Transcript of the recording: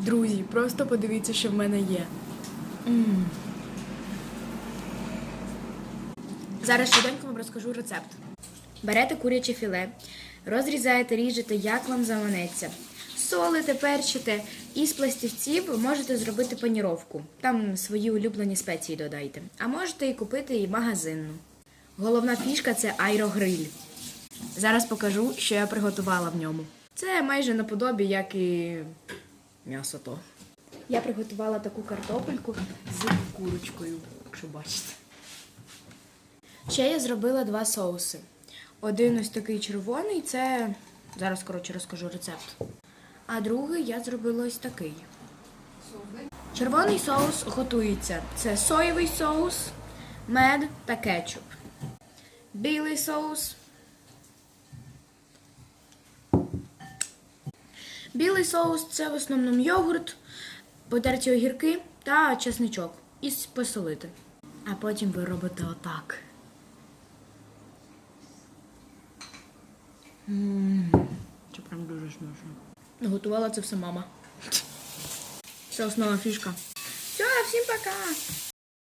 Друзі, просто подивіться, що в мене є. М. Зараз швиденько вам розкажу рецепт. Берете куряче філе, розрізаєте, ріжете, як вам заманеться. Солите, перчите, і з пластівців можете зробити паніровку. Там свої улюблені спеції додайте. А можете і купити і магазинну. Головна фішка це аерогриль. Зараз покажу, що я приготувала в ньому. Це майже наподобі, як і м'ясо то. Я приготувала таку картопельку з курочкою, якщо бачите. Ще я зробила два соуси. Один ось такий червоний, це зараз коротше розкажу рецепт. А другий я зробила ось такий. Червоний соус готується. Це соєвий соус, мед та кетчуп. Білий соус. Білий соус це в основному йогурт, потерті огірки та чесничок. І посолити. А потім ви робите отак. Це прям дуже смачно. Готувала це все мама. Це основна фішка. Все, всім пока!